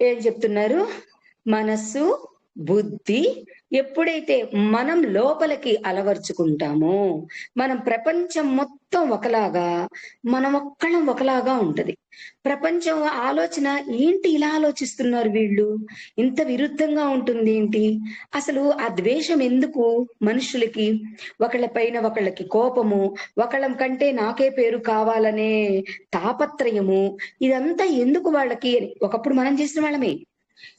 ఏం చెప్తున్నారు? మనస్సు బుద్ధి ఎప్పుడైతే మనం లోపలికి అలవర్చుకుంటామో మనం ప్రపంచం మొత్తం మొత్తం ఒకలాగా మనం ఒక్కళ్ళం ఒకలాగా ఉంటది. ప్రపంచం ఆలోచన ఏంటి ఇలా ఆలోచిస్తున్నారు వీళ్ళు? ఇంత విరుద్ధంగా ఉంటుంది ఏంటి? అసలు ఆ ద్వేషం ఎందుకు మనుషులకి? ఒకళ్ళ పైన ఒకళ్ళకి కోపము ఒకళ్ళం కంటే నాకే పేరు కావాలనే తాపత్రయము ఇదంతా ఎందుకు వాళ్ళకి ఒకప్పుడు మనం చేసిన వాళ్ళమే.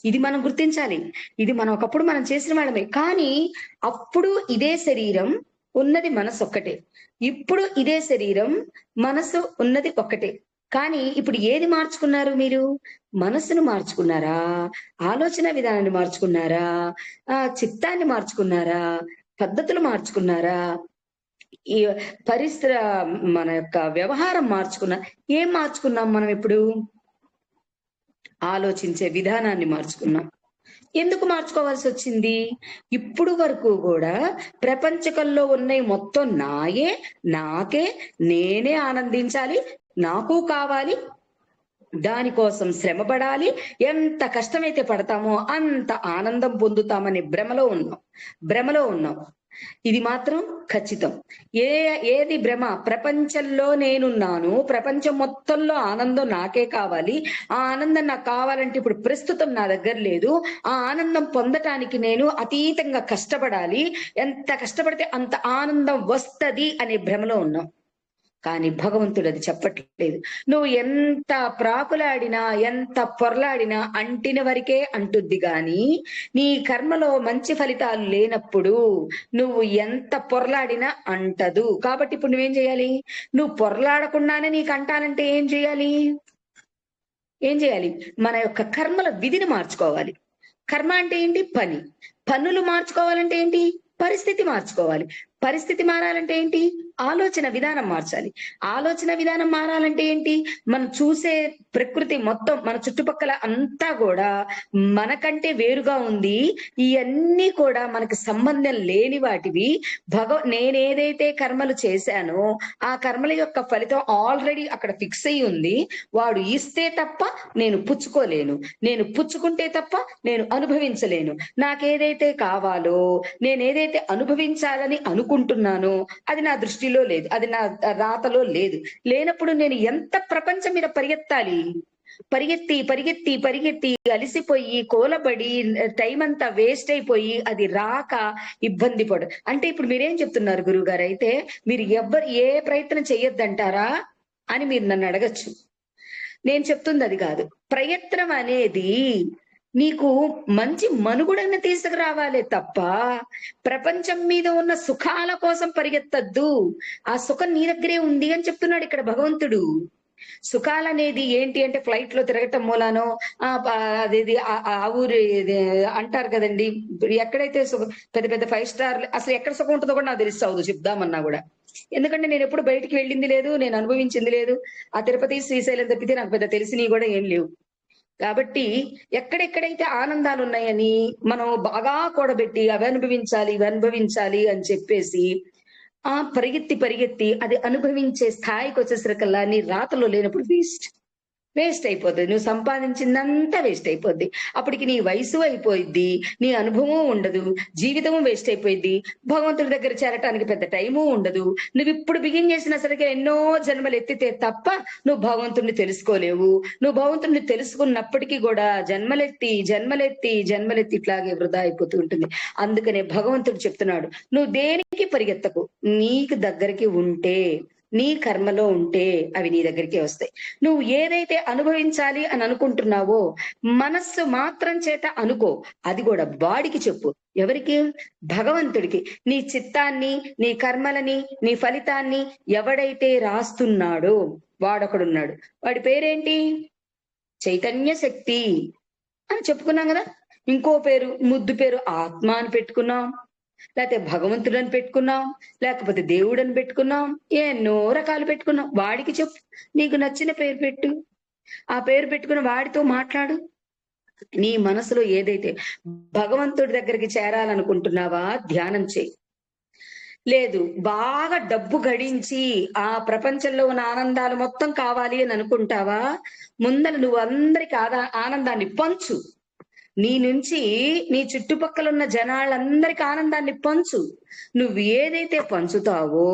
ఇది మనం గుర్తించాలి. ఇది మనం ఒకప్పుడు మనం చేసిన వాళ్ళమే. కానీ అప్పుడు ఇదే శరీరం ఉన్నది మనసు ఒక్కటే ఇప్పుడు ఇదే శరీరం మనసు ఉన్నది ఒక్కటే. కానీ ఇప్పుడు ఏది మార్చుకున్నారు మీరు? మనసును మార్చుకున్నారా? ఆలోచన విధానాన్ని మార్చుకున్నారా? ఆ చిత్తాన్ని మార్చుకున్నారా? పద్ధతులు మార్చుకున్నారా? ఈ పరిసర మన యొక్క వ్యవహారం మార్చుకున్నా ఏం మార్చుకున్నాం మనం ఇప్పుడు? ఆలోచించే విధానాన్ని మార్చుకున్నాం. ఎందుకు మార్చుకోవాల్సి వచ్చింది? ఇప్పుడు వరకు కూడా ప్రపంచకంలో ఉన్నాయి మొత్తం నాయే నాకే నేనే ఆనందించాలి నాకు కావాలి దానికోసం శ్రమపడాలి ఎంత కష్టమైతే పడతామో అంత ఆనందం పొందుతామనే భ్రమలో ఉన్నాం. భ్రమలో ఉన్నాం. ఇది మాత్రం ఖచ్చితం. ఏ ఏది భ్రమ? ప్రపంచంలో నేనున్నాను. ప్రపంచం మొత్తంలో ఆనందం నాకే కావాలి. ఆ ఆనందం నాకు కావాలంటే ఇప్పుడు ప్రస్తుతం నా దగ్గర లేదు. ఆ ఆనందం పొందటానికి నేను అతీతంగా కష్టపడాలి. ఎంత కష్టపడితే అంత ఆనందం వస్తది అనే భ్రమలో ఉన్నాం. కానీ భగవంతుడు అది చెప్పట్లేదు. నువ్వు ఎంత ప్రాకులాడినా ఎంత పొరలాడినా అంటిన వరకే అంటుద్ది గాని నీ కర్మలో మంచి ఫలితాలు లేనప్పుడు నువ్వు ఎంత పొరలాడినా అంటదు. కాబట్టి ఇప్పుడు నువ్వేం చేయాలి? నువ్వు పొరలాడకుండానే నీకు అంటానంటే ఏం చేయాలి? ఏం చేయాలి? మన యొక్క కర్మల విధిని మార్చుకోవాలి. కర్మ అంటే ఏంటి? పని. పనులు మార్చుకోవాలంటే ఏంటి? పరిస్థితి మార్చుకోవాలి. పరిస్థితి మారాలంటే ఏంటి? ఆలోచన విధానం మార్చాలి. ఆలోచన విధానం మారాలంటే ఏంటి? మనం చూసే ప్రకృతి మొత్తం మన చుట్టుపక్కల అంతా కూడా మనకంటే వేరుగా ఉంది. ఇవన్నీ కూడా మనకు సంబంధం లేని వాటివి. భగవ నేనేదైతే కర్మలు చేశానో ఆ కర్మల యొక్క ఫలితం ఆల్రెడీ అక్కడ ఫిక్స్ అయి ఉంది. వాడు ఇస్తే తప్ప నేను పుచ్చుకోలేను. నేను పుచ్చుకుంటే తప్ప నేను అనుభవించలేను. నాకేదైతే కావాలో నేనేదైతే అనుభవించాలని అనుకుంటున్నాను. అది నా దృష్టిలో లేదు. అది నా రాతలో లేదు. లేనప్పుడు నేను ఎంత ప్రపంచం మీద పరిగెత్తాలి? పరిగెత్తి పరిగెత్తి పరిగెత్తి అలిసిపోయి కోలబడి టైం అంతా వేస్ట్ అయిపోయి అది రాక ఇబ్బంది పడు. అంటే ఇప్పుడు మీరేం చెప్తున్నారు గురువు గారు అయితే మీరు ఎవ్వరు ఏ ప్రయత్నం చెయ్యొద్దంటారా అని మీరు నన్ను అడగచ్చు. నేను చెప్తుంది అది కాదు. ప్రయత్నం అనేది నీకు మంచి మనుగుడని తీసుకురావాలే తప్ప ప్రపంచం మీద ఉన్న సుఖాల కోసం పరిగెత్తద్దు. ఆ సుఖం నీ దగ్గరే ఉంది అని చెప్తున్నాడు ఇక్కడ భగవంతుడు. సుఖాలు అనేది ఏంటి అంటే ఫ్లైట్లో తిరగటం మూలానో ఆ అదేది ఆ- ఊరు అంటారు కదండి. ఎక్కడైతే సుఖ- పెద్ద పెద్ద ఫైవ్ స్టార్ అసలు ఎక్కడ సుఖం ఉంటుందో కూడా నాకు తెలుస్తావు చెప్దామన్నా కూడా. ఎందుకంటే నేను ఎప్పుడు బయటికి వెళ్ళింది లేదు నేను అనుభవించింది లేదు. ఆ తిరుపతి శ్రీశైలం తప్పితే నాకు పెద్ద తెలిసినవి కూడా ఏం లేవు. కాబట్టి ఎక్కడెక్కడైతే ఆనందాలు ఉన్నాయని మనం బాగా కూడబెట్టి అవి అనుభవించాలి ఇవి అనుభవించాలి అని చెప్పేసి ఆ పరిగెత్తి పరిగెత్తి అది అనుభవించే స్థాయికి వచ్చేసరికల్లా నీ రాతలో లేనప్పుడు వేస్ట్ వేస్ట్ అయిపోద్ది. నువ్వు సంపాదించిందంతా వేస్ట్ అయిపోద్ది. అప్పటికి నీ వయసు అయిపోయిద్ది నీ అనుభవం ఉండదు జీవితము వేస్ట్ అయిపోయింది భగవంతుడి దగ్గర చేరటానికి పెద్ద టైము ఉండదు. నువ్వు ఇప్పుడు బిగిన్ చేసిన సరిగ్గా ఎన్నో జన్మలు ఎత్తితే తప్ప నువ్వు భగవంతుడిని తెలుసుకోలేవు. నువ్వు భగవంతుడిని తెలుసుకున్నప్పటికీ కూడా జన్మలెత్తి జన్మలెత్తి జన్మలెత్తి ఇట్లాగే వృధా అయిపోతూ ఉంటుంది. అందుకనే భగవంతుడు చెప్తున్నాడు నువ్వు దేనికి పరిగెత్తకు? నీకు దగ్గరికి ఉంటే నీ కర్మలో ఉంటే అవి నీ దగ్గరికే వస్తాయి. నువ్వు ఏదైతే అనుభవించాలి అని అనుకుంటున్నావో మనస్సు మాత్రం చేత అనుకో. అది కూడా బాడికి చెప్పు. ఎవరికి? భగవంతుడికి. నీ చిత్తాన్ని నీ కర్మలని నీ ఫలితాన్ని ఎవడైతే రాస్తున్నాడో వాడొకడున్నాడు. వాడి పేరేంటి? చైతన్య శక్తి అని చెప్పుకున్నాం కదా. ఇంకో పేరు ముద్దు పేరు ఆత్మ అని పెట్టుకున్నాం. లేకపోతే భగవంతుడు అని పెట్టుకున్నాం లేకపోతే దేవుడు అని పెట్టుకున్నాం ఎన్నో రకాలు పెట్టుకున్నాం. వాడికి చెప్పు నీకు నచ్చిన పేరు పెట్టు. ఆ పేరు పెట్టుకుని వాడితో మాట్లాడు. నీ మనసులో ఏదైతే భగవంతుడి దగ్గరికి చేరాలనుకుంటున్నావా ధ్యానం చేయి. లేదు బాగా డబ్బు గడించి ఆ ప్రపంచంలో ఉన్న ఆనందాలు మొత్తం కావాలి అని అనుకుంటావా? ముందర నువ్వు అందరికి ఆదా- ఆనందాన్ని పంచు. నీ నుంచి నీ చుట్టుపక్కల ఉన్న జనాలందరికి ఆనందాన్ని పంచు. నువ్వు ఏదైతే పంచుతావో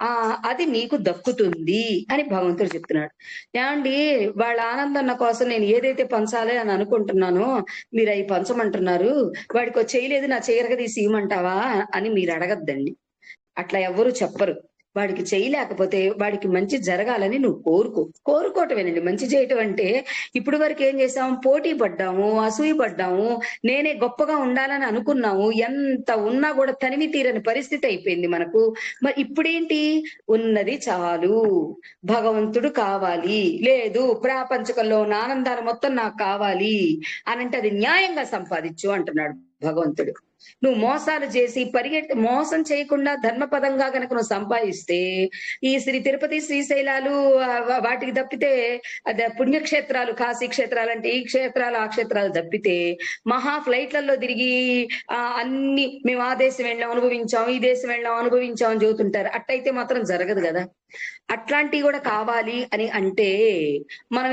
ఆ అది నీకు దక్కుతుంది అని భగవంతుడు చెప్తున్నాడు. ఏమండి వాళ్ళ ఆనందం నా కోసం నేను ఏదైతే పంచాలి అని అనుకుంటున్నానో మీరు అవి పంచమంటున్నారు. వాడికి చేయలేదు నా చీరగదీసి ఇవ్వమంటావా అని మీరు అడగద్దండి. అట్లా ఎవ్వరు చెప్పరు. వాడికి చేయలేకపోతే వాడికి మంచి జరగాలని నువ్వు కోరుకో. కోరుకోవటమేనండి. మంచి చేయటం అంటే ఇప్పుడు వరకు ఏం చేసాము పోటీ పడ్డాము అసూయ పడ్డాము నేనే గొప్పగా ఉండాలని అనుకున్నాము ఎంత ఉన్నా కూడా తనివి తీరని పరిస్థితి అయిపోయింది మనకు. మరి ఇప్పుడేంటి? ఉన్నది చాలు. భగవంతుడు కావాలి. లేదు ప్రాపంచకంలో ఉన్న ఆనందాలు మొత్తం నాకు కావాలి. అనంటే అది న్యాయంగా సంపాదించు అంటున్నాడు భగవంతుడు. నువ్వు మోసాలు చేసి పరిగెట్టి మోసం చేయకుండా ధర్మపదంగా గనక నువ్వు సంపాదిస్తే ఈ శ్రీ తిరుపతి శ్రీశైలాలు వాటికి తప్పితే అదే పుణ్యక్షేత్రాలు కాశీ క్షేత్రాలు అంటే ఈ క్షేత్రాలు ఆ క్షేత్రాలు తప్పితే మహా ఫ్లైట్లలో తిరిగి ఆ అన్ని మేము ఆ దేశం వెళ్ళాం అనుభవించాం ఈ దేశం వెళ్ళాం అనుభవించాం అని చెబుతుంటారు. అట్టయితే మాత్రం జరగదు కదా. అట్లాంటివి కూడా కావాలి అని అంటే మనం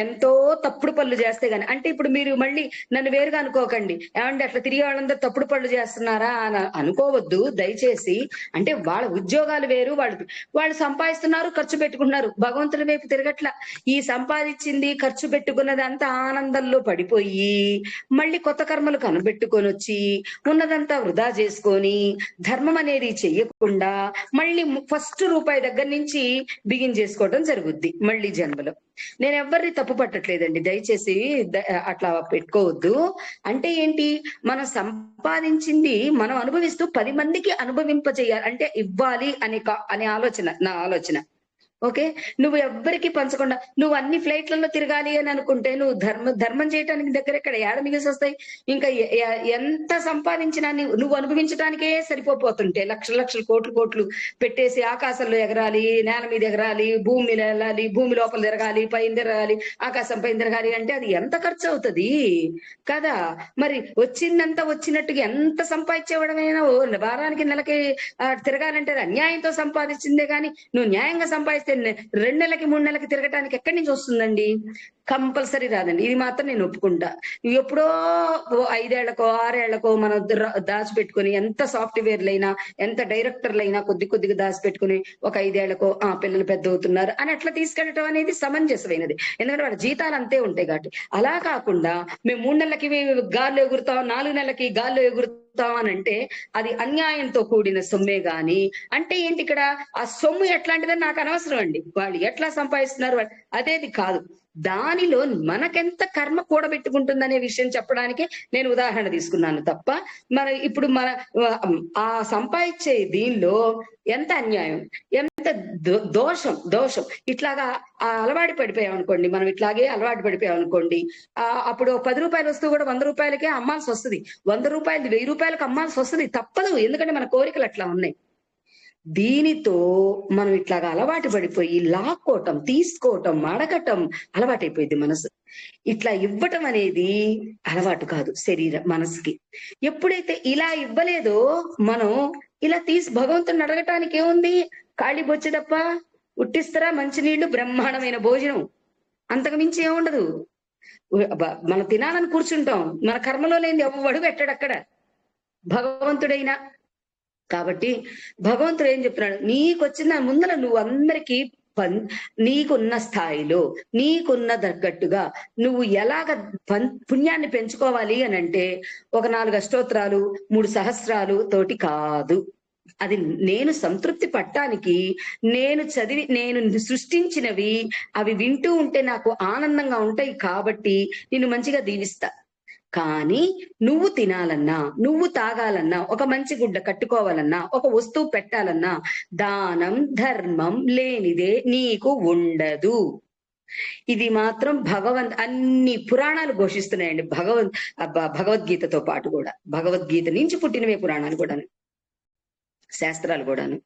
ఎంతో తప్పుడు పనులు చేస్తే గాని అంటే ఇప్పుడు మీరు మళ్ళీ నన్ను వేరుగా అనుకోకండి. ఏమంటే అట్లా తిరిగే వాళ్ళందరూ తప్పుడు పనులు చేస్తున్నారా అని అనుకోవద్దు. దయచేసి అంటే వాళ్ళ ఉద్యోగాలు వేరు వాళ్ళు వాళ్ళు సంపాదిస్తున్నారు ఖర్చు పెట్టుకుంటున్నారు. భగవంతుడి వైపు తిరగట్ల. ఈ సంపాదించింది ఖర్చు పెట్టుకున్నది అంతా ఆనందంలో పడిపోయి మళ్ళీ కొత్త కర్మలు కనబెట్టుకొని వచ్చి ఉన్నదంతా వృధా చేసుకొని ధర్మం అనేది చెయ్యకుండా మళ్ళీ ఫస్ట్ రూపాయి దగ్గర నుంచి బిగిన్ చేసుకోవడం జరుగుద్ది మళ్ళీ జన్మలో. నేను ఎవరిని తప్పు పట్టట్లేదండి. దయచేసి అట్లా పెట్టుకోవద్దు. అంటే ఏంటి? మనం సంపాదించింది మనం అనుభవిస్తూ పది మందికి అనుభవింపజేయాలి. అంటే ఇవ్వాలి అనే కా- అనే ఆలోచన నా ఆలోచన. ఓకే? నువ్వు ఎవ్వరికి పంచకుండా నువ్వు అన్ని ఫ్లైట్లలో తిరగాలి అని అనుకుంటే నువ్వు ధర్మ ధర్మం చేయడానికి దగ్గర ఇక్కడ ఏడ మిగిలిసి వస్తాయి ఇంకా ఎంత సంపాదించినా నువ్వు అనుభవించడానికే సరిపోతుంటే లక్షల లక్షల కోట్లు కోట్లు పెట్టేసి ఆకాశంలో ఎగరాలి నేల మీద ఎగరాలి భూమి మీద వెళ్ళాలి భూమి లోపల తిరగాలి పైన తిరగాలి ఆకాశం పైన తిరగాలి అంటే అది ఎంత ఖర్చు అవుతుంది కదా? మరి వచ్చిందంతా వచ్చినట్టుగా ఎంత సంపాదించేవడమైనా ఓ వారానికి నెలకి తిరగాలంటే అది అన్యాయంతో సంపాదించిందే కానీ నువ్వు న్యాయంగా సంపాదిస్తే చేస్తే రెండు నెలలకి మూడు నెలలకి తిరగటానికి ఎక్కడి నుంచి వస్తుందండి? కంపల్సరీ రాదండి. ఇది మాత్రం నేను ఒప్పుకుంటా. ఎప్పుడో ఐదేళ్ళకో ఆరేళ్ళకో మనం దాచిపెట్టుకుని ఎంత సాఫ్ట్వేర్లైనా ఎంత డైరెక్టర్లైనా కొద్ది కొద్దిగా దాచిపెట్టుకుని ఒక ఐదేళ్ళకో ఆ పిల్లలు పెద్ద అవుతున్నారు అని అట్లా తీసుకెళ్ళటం అనేది సమంజసమైనది. ఎందుకంటే వాళ్ళ జీతాలు అంతే ఉంటాయి కాబట్టి. అలా కాకుండా మేము మూడు నెలలకి గాల్లో ఎగురుతాం నాలుగు నెలలకి గాల్లో ఎగురుతాం అని అంటే అది అన్యాయంతో కూడిన సొమ్మే గాని. అంటే ఏంటి ఇక్కడ ఆ సొమ్ము ఎట్లాంటిదని నాకు అనవసరం అండి. వాళ్ళు ఎట్లా సంపాదిస్తున్నారు? అదేది కాదు. దానిలో మనకెంత కర్మ కూడబెట్టుకుంటుందనే విషయం చెప్పడానికి నేను ఉదాహరణ తీసుకున్నాను తప్ప మన ఇప్పుడు మన ఆ సంపాదించే దీనిలో ఎంత అన్యాయం ఎంత దో- దోషం దోషం. ఇట్లాగా ఆ అలవాటు పడిపోయాం అనుకోండి మనం ఇట్లాగే అలవాటు పడిపోయాం అనుకోండి ఆ అప్పుడు పది రూపాయలు వస్తువు కూడా వంద రూపాయలకే అమ్మాల్సి వస్తుంది. వంద రూపాయలు వెయ్యి రూపాయలకు అమ్మాల్సి వస్తుంది. తప్పదు ఎందుకంటే మన కోరికలు అట్లా ఉన్నాయి. దీనితో మనం ఇట్లాగా అలవాటు పడిపోయి లాక్కోవటం తీసుకోవటం అడగటం అలవాటైపోయింది మనసు. ఇట్లా ఇవ్వటం అనేది అలవాటు కాదు శరీర మనసుకి. ఎప్పుడైతే ఇలా ఇవ్వలేదో మనం ఇలా తీసి భగవంతుని అడగటానికి ఏముంది? ఖాళీ బొచ్చి తప్ప ఉట్టిస్తారా మంచినీళ్ళు బ్రహ్మాండమైన భోజనం. అంతకు మించి ఏముండదు. మనం తినాలని కూర్చుంటాం. మన కర్మలో లేని ఎవ్వడు పెట్టాడు అక్కడ భగవంతుడైనా కాబట్టి భగవంతుడు ఏం చెప్తున్నాడు? నీకు వచ్చిన ముందర నువ్వు అందరికీ నీకున్న స్థాయిలో నీకున్న తగ్గట్టుగా నువ్వు ఎలాగ పుణ్యాన్ని పెంచుకోవాలి అని అంటే ఒక నాలుగు అష్టోత్తరాలు మూడు సహస్రాలు తోటి కాదు. అది నేను సంతృప్తి పట్టానికి నేను చదివి నేను సృష్టించినవి అవి వింటూ ఉంటే నాకు ఆనందంగా ఉంటాయి కాబట్టి నిన్ను మంచిగా దీవిస్తా. కానీ నువ్వు తినాలన్నా నువ్వు తాగాలన్నా ఒక మంచి గుడ్డ కట్టుకోవాలన్నా ఒక వస్తువు పెట్టాలన్నా దానం ధర్మం లేనిదే నీకు ఉండదు. ఇది మాత్రం భగవంత్ అన్ని పురాణాలు ఘోషిస్తున్నాయండి. భగవంత్ అబ్బ- భగవద్గీతతో పాటు కూడా. భగవద్గీత నుంచి పుట్టినవే పురాణాలు కూడాను. శాస్త్రాలు కూడాను.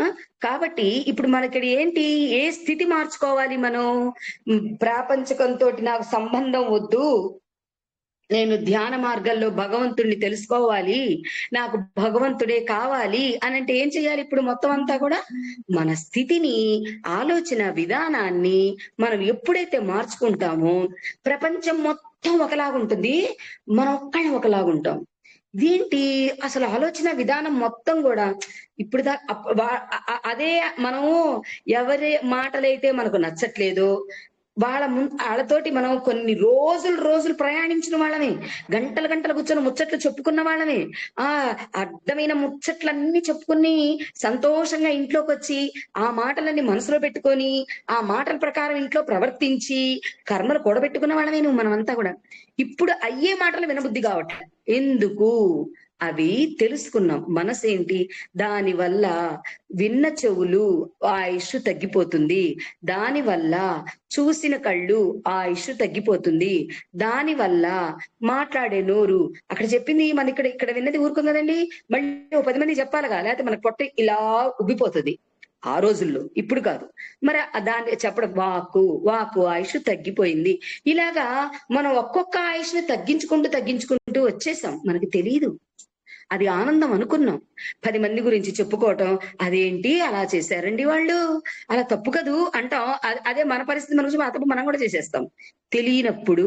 ఆ, కాబట్టి ఇప్పుడు మనకి ఏంటి? ఏ స్థితి మార్చుకోవాలి మనం? ప్రాపంచకంతో నాకు సంబంధం వద్దు. నేను ధ్యాన మార్గంలో భగవంతుణ్ణి తెలుసుకోవాలి నాకు భగవంతుడే కావాలి అని అంటే ఏం చేయాలి ఇప్పుడు మొత్తం అంతా కూడా? మన స్థితిని ఆలోచన విధానాన్ని మనం ఎప్పుడైతే మార్చుకుంటామో ప్రపంచం మొత్తం ఒకలాగుంటుంది మనం ఒక్కళ్ళం ఒకలాగుంటాం ఇదేంటి అసలు ఆలోచన విధానం మొత్తం కూడా ఇప్పుడు అదే మనము ఎవరి మాటలైతే మనకు నచ్చట్లేదో వాళ్ళ ము వాళ్ళతోటి మనం కొన్ని రోజులు రోజులు ప్రయాణించిన వాళ్ళమే. గంటలు గంటలు కూర్చొని ముచ్చట్లు చెప్పుకున్న వాళ్ళమే. ఆ అర్థమైన ముచ్చట్లన్నీ చెప్పుకుని సంతోషంగా ఇంట్లోకి వచ్చి ఆ మాటలన్నీ మనసులో పెట్టుకొని ఆ మాటల ప్రకారం ఇంట్లో ప్రవర్తించి కర్మలు కూడబెట్టుకున్న వాళ్ళమే నువ్వు మనమంతా కూడా. ఇప్పుడు అయ్యే మాటలు వినబుద్ధి కావట ఎందుకు? అవి తెలుసుకున్నాం. మనసు ఏంటి దాని వల్ల విన్న చెవులు ఆయుష్ తగ్గిపోతుంది. దాని వల్ల చూసిన కళ్ళు ఆయుష్ తగ్గిపోతుంది. దాని వల్ల మాట్లాడే నోరు అక్కడ చెప్పింది మన ఇక్కడ ఇక్కడ విన్నది ఊరుకుంది కదండి? మళ్ళీ ఓ పది మంది చెప్పాలిగా? లేకపోతే మన పొట్ట ఇలా ఉబ్బిపోతుంది. ఆ రోజుల్లో. ఇప్పుడు కాదు. మరి దాన్ని చెప్పడం వాకు వాకు ఆయుష్ తగ్గిపోయింది. ఇలాగా మనం ఒక్కొక్క ఆయుష్ని తగ్గించుకుంటూ తగ్గించుకుంటూ వచ్చేసాం. మనకి తెలియదు అది ఆనందం అనుకున్నాం. పది మంది గురించి చెప్పుకోవటం అదేంటి అలా చేశారండి వాళ్ళు? అలా తప్పు కదూ? అంటాం. అదే మన పరిస్థితి మన గురించి తప్పు మనం కూడా చేసేస్తాం. తెలియనప్పుడు.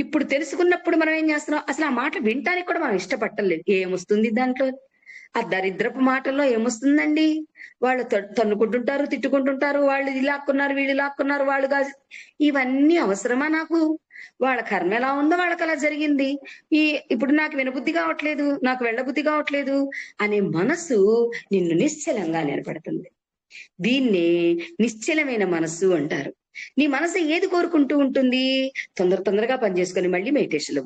ఇప్పుడు తెలుసుకున్నప్పుడు మనం ఏం చేస్తున్నాం? అసలు ఆ మాట వినటానికి కూడా మనం ఇష్టపట్టలేదు ఏమొస్తుంది దాంట్లో? ఆ దరిద్రపు మాటల్లో ఏమొస్తుందండి? వాళ్ళు తన్నుకుంటుంటారు తిట్టుకుంటుంటారు వాళ్ళు ఇది లాక్కున్నారు వీళ్ళు లాక్కున్నారు వాళ్ళు కాదు ఇవన్నీ అవసరమా నాకు? వాళ్ళ కర్మ ఎలా ఉందో వాళ్ళకి అలా జరిగింది. ఈ ఇప్పుడు నాకు వినబుద్ధి కావట్లేదు నాకు వెళ్ళబుద్ధి కావట్లేదు అనే మనసు నిన్ను నిశ్చలంగా నిలబడుతుంది. దీన్నే నిశ్చలమైన మనస్సు అంటారు. నీ మనసు ఏది కోరుకుంటూ ఉంటుంది? తొందర తొందరగా పని చేసుకొని మళ్ళీ మెడిటేషన్లో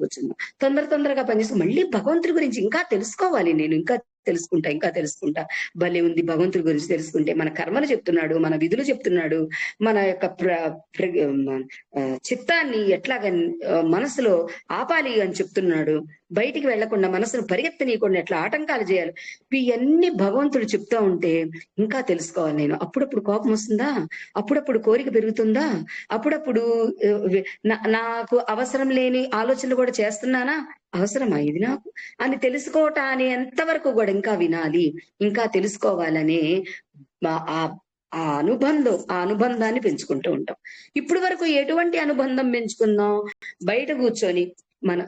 తొందర తొందరగా పనిచేసుకుని మళ్ళీ భగవంతుడి గురించి ఇంకా తెలుసుకోవాలి నేను ఇంకా తెలుసుకుంటా ఇంకా తెలుసుకుంటా. భలే ఉంది భగవంతుడి గురించి తెలుసుకుంటే. మన కర్మలు చెప్తున్నాడు మన విధులు చెప్తున్నాడు మన యొక్క ప్ర చిత్తాన్ని ఎట్లాగ మనసులో ఆపాలి అని చెప్తున్నాడు. బయటికి వెళ్ళకుండా మనసును పరిగెత్తనీయకుండా ఎట్లా ఆటంకాలు చేయాలి? ఇవన్నీ భగవంతుడు చెప్తా ఉంటే ఇంకా తెలుసుకోవాలి నేను. అప్పుడప్పుడు కోపం వస్తుందా? అప్పుడప్పుడు కోరిక పెరుగుతుందా? అప్పుడప్పుడు నా- నాకు అవసరం లేని ఆలోచనలు కూడా చేస్తున్నానా? అవసరమా ఇది నాకు? అని తెలుసుకోవటాన్ని ఎంతవరకు కూడా ఇంకా వినాలి. ఇంకా తెలుసుకోవాలనే ఆ ఆ అనుబంధం ఆ అనుబంధాన్ని పెంచుకుంటూ ఉంటాం. ఇప్పుడు వరకు ఎటువంటి అనుబంధం పెంచుకుందాం? బయట కూర్చొని మన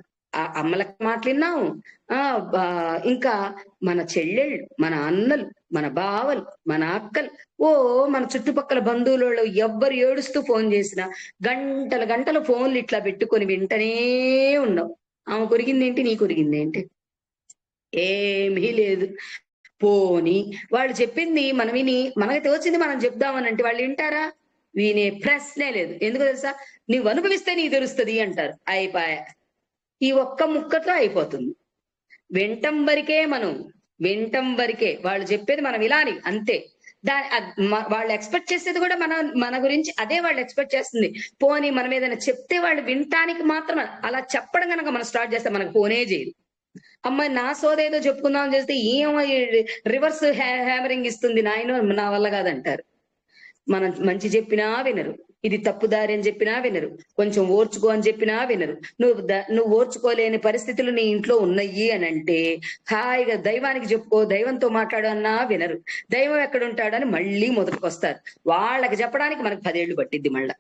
అమ్మలకు మాట్లాడినాం. ఆ ఇంకా మన చెల్లెళ్ళు మన అన్నలు మన బావలు మన అక్కలు ఓ మన చుట్టుపక్కల బంధువులలో ఎవ్వరు ఏడుస్తూ ఫోన్ చేసినా గంటల గంటలు ఫోన్లు ఇట్లా పెట్టుకొని వింటనే ఉన్నాం. ఆమె కొరిగిందేంటి? నీ కొరిగిందేంటి? ఏమీ లేదు. పోని వాళ్ళు చెప్పింది మనం విని మనకి తోచింది మనం చెప్దామని అంటే వాళ్ళు వింటారా? వినే ప్రశ్నే లేదు. ఎందుకు తెలుసా? నువ్వు అనుభవిస్తే నీకు తెలుస్తుంది అంటారు. అయిపోయా. ఈ ఒక్క ముక్కతో అయిపోతుంది. వింటం వరకే మనం వింటం వరకే. వాళ్ళు చెప్పేది మనం ఇలాని అంతే. దాని వాళ్ళు ఎక్స్పెక్ట్ చేసేది కూడా మన మన గురించి అదే వాళ్ళు ఎక్స్పెక్ట్ చేస్తుంది. పోనీ మనం ఏదైనా చెప్తే వాళ్ళు వినటానికి మాత్రం అలా చెప్పడం కనుక మనం స్టార్ట్ చేస్తే మనకు పోనే చేయదు. అమ్మాయి నా సోదేదో చెప్పుకుందాం అని చేస్తే ఏమో రివర్స్ హ్యామరింగ్ ఇస్తుంది. నాయన నా వల్ల కాదంటారు. మనం మంచి చెప్పినా వినరు. ఇది తప్పుదారి అని చెప్పినా వినరు. కొంచెం ఓర్చుకో అని చెప్పినా వినరు. నువ్వు నువ్వు ఓర్చుకోలేని పరిస్థితులు నీ ఇంట్లో ఉన్నాయి అని అంటే హాయిగా దైవానికి చెప్పుకో దైవంతో మాట్లాడు అన్నా వినరు. దైవం ఎక్కడ ఉంటాడని మళ్ళీ మొదటికొస్తారు. వాళ్ళకి చెప్పడానికి మనకు పదేళ్ళు పట్టిద్ది మళ్ళా.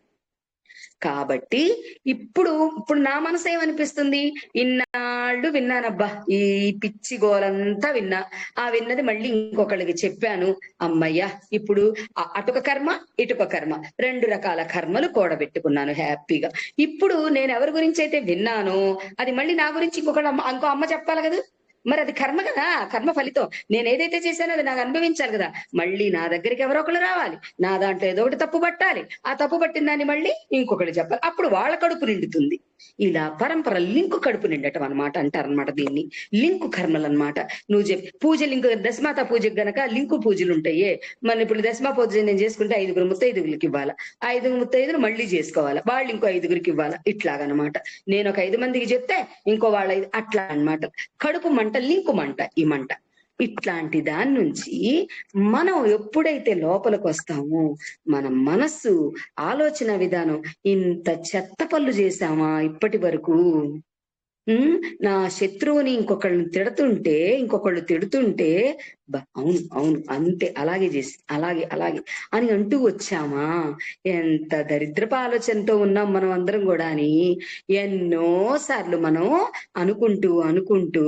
కాబట్టి ఇప్పుడు ఇప్పుడు నా మనసు ఏమనిపిస్తుంది? ఇన్నాళ్ళు విన్నానబ్బా ఈ పిచ్చి గోలంతా విన్నా. ఆ విన్నది మళ్ళీ ఇంకొకళ్ళకి చెప్పాను అమ్మయ్య ఇప్పుడు అటుక కర్మ ఇటుక కర్మ. రెండు రకాల కర్మలు కూడబెట్టుకున్నాను హ్యాపీగా. ఇప్పుడు నేను ఎవరి గురించి అయితే విన్నానో అది మళ్ళీ నా గురించి ఇంకొకళ్ళ అమ్మ ఇంకో అమ్మ చెప్పాలి కదా. మరి అది కర్మ కదా కర్మ ఫలితం. నేను ఏదైతే చేశానో అది నాకు అనుభవించాలి కదా. మళ్ళీ నా దగ్గరికి ఎవరో ఒకరు రావాలి. నా దాంట్లో ఏదో ఒకటి తప్పు పట్టాలి. ఆ తప్పు పట్టిన దాన్ని మళ్ళీ ఇంకొకటి చెప్పాలి. అప్పుడు వాళ్ళ కడుపు నిండుతుంది. ఇలా పరంపర లింకు కడుపు నిండటం అనమాట అంటారనమాట దీన్ని. లింకు కర్మలు అనమాట నువ్వు చెప్పి పూజ లింకు దశమాత పూజకి గనక లింకు పూజలు ఉంటాయే. మన ఇప్పుడు దశమా పూజ నేను చేసుకుంటే ఐదుగురు ముత్తైదుగురికి ఇవ్వాలా? ఐదుగురు ముత్తైదులు మళ్ళీ చేసుకోవాలా? వాళ్ళు ఇంకో ఐదుగురికి ఇవ్వాలా? ఇట్లాగనమాట నేను ఒక ఐదు మందికి చెప్తే ఇంకో వాళ్ళ అట్లా అన్నమాట. కడుపు మంట లింకు మంట ఈ మంట. ఇట్లాంటి దాని నుంచి మనం ఎప్పుడైతే లోపలికి వస్తామో మన మనస్సు ఆలోచన విధానం ఇంత చెత్త పనులు చేశామా ఇప్పటి వరకు? నా శత్రువుని ఇంకొకళ్ళని తిడుతుంటే ఇంకొకళ్ళు తిడుతుంటే అవును అవును అంతే అలాగే చేసి అలాగే అలాగే అని అంటూ వచ్చామా? ఎంత దరిద్రపు ఆలోచనతో ఉన్నాం మనం అందరం కూడా అని ఎన్నో సార్లు మనం అనుకుంటూ అనుకుంటూ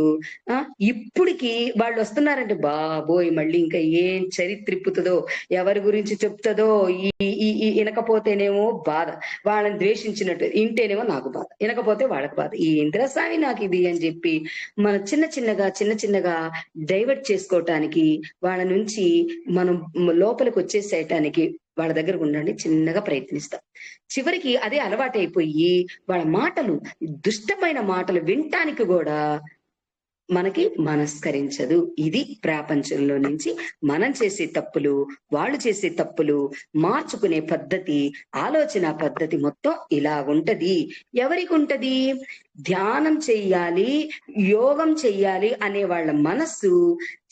ఆ ఇప్పటికి వాళ్ళు వస్తున్నారంటే బాబోయ్ మళ్ళీ ఇంకా ఏం చరిత్రిప్పుతుందో ఎవరి గురించి చెప్తుందో ఈ ఈ ఈ వినకపోతేనేమో బాధ వాళ్ళని ద్వేషించినట్టు ఇంటేనేమో నాకు బాధ వినకపోతే వాళ్ళకి బాధ ఈ ఇంద్రస్వామి నాకు ఇది అని చెప్పి మన చిన్న చిన్నగా చిన్న చిన్నగా డైవర్ట్ చేసుకోవటానికి వాళ్ళ నుంచి మనం లోపలికి వచ్చేసేయటానికి వాళ్ళ దగ్గర ఉండండి చిన్నగా ప్రయత్నిస్తాం. చివరికి అదే అలవాటైపోయి వాళ్ళ మాటలు దుష్టమైన మాటలు వినటానికి కూడా మనకి మనస్కరించదు. ఇది ప్రపంచంలో నుంచి మనం చేసే తప్పులు వాళ్ళు చేసే తప్పులు మార్చుకునే పద్ధతి ఆలోచన పద్ధతి మొత్తం ఇలా ఉంటది. ఎవరికి ఉంటది? ధ్యానం చెయ్యాలి యోగం చెయ్యాలి అనే వాళ్ళ మనస్సు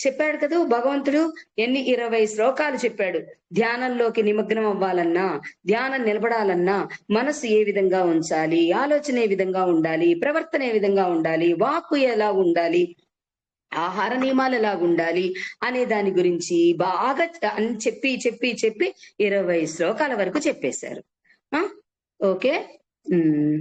చెప్పాడు కదా భగవంతుడు ఎన్ని ఇరవై శ్లోకాలు చెప్పాడు. ధ్యానంలోకి నిమగ్నం అవ్వాలన్నా ధ్యానం నిలబడాలన్నా మనసు ఏ విధంగా ఉంచాలి ఆలోచన ఏ విధంగా ఉండాలి ప్రవర్తన ఏ విధంగా ఉండాలి వాక్కు ఎలా ఉండాలి ఆహార నియమాలు ఎలా ఉండాలి అనే దాని గురించి బాగా అని చెప్పి చెప్పి చెప్పి ఇరవై శ్లోకాల వరకు చెప్పేశారు. ఆ? ఓకే? ఉమ్